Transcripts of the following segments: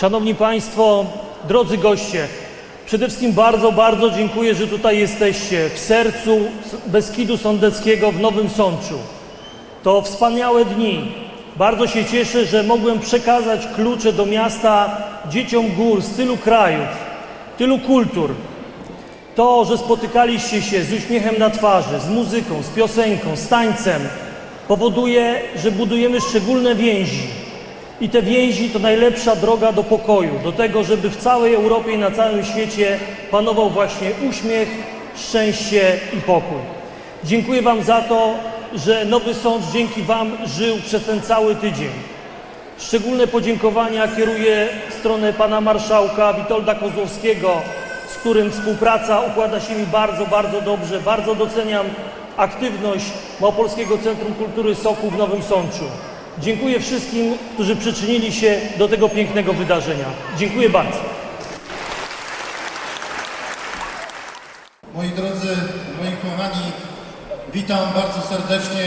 Szanowni Państwo, drodzy goście, przede wszystkim bardzo, bardzo dziękuję, że tutaj jesteście w sercu Beskidu Sądeckiego w Nowym Sączu. To wspaniałe dni. Bardzo się cieszę, że mogłem przekazać klucze do miasta dzieciom gór z tylu krajów, tylu kultur. To, że spotykaliście się z uśmiechem na twarzy, z muzyką, z piosenką, z tańcem, powoduje, że budujemy szczególne więzi. I te więzi to najlepsza droga do pokoju, do tego, żeby w całej Europie i na całym świecie panował właśnie uśmiech, szczęście i pokój. Dziękuję Wam za to, że Nowy Sąd dzięki Wam żył przez ten cały tydzień. Szczególne podziękowania kieruję w stronę pana marszałka Witolda Kozłowskiego, z którym współpraca układa się mi bardzo, bardzo dobrze. Bardzo doceniam aktywność Małopolskiego Centrum Kultury Soku w Nowym Sączu. Dziękuję wszystkim, którzy przyczynili się do tego pięknego wydarzenia. Dziękuję bardzo. Moi drodzy, moi kochani, witam bardzo serdecznie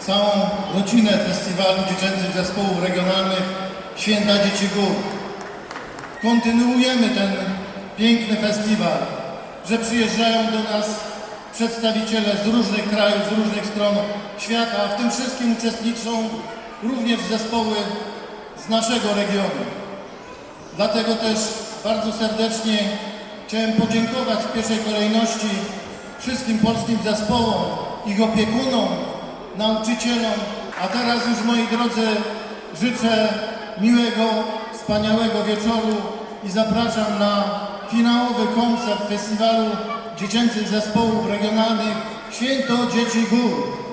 całą rodzinę Festiwalu Dziecięcych Zespołów Regionalnych Święta Dzieci Gór. Kontynuujemy ten piękny festiwal, że przyjeżdżają do nas przedstawiciele z różnych krajów, z różnych stron świata, w tym wszystkim uczestniczą również zespoły z naszego regionu. Dlatego też bardzo serdecznie chciałem podziękować w pierwszej kolejności wszystkim polskim zespołom, ich opiekunom, nauczycielom, a teraz już moi drodzy życzę miłego, wspaniałego wieczoru i zapraszam na finałowy koncert Festiwalu Dziecięcych Zespołów Regionalnych Święto Dzieci Gór.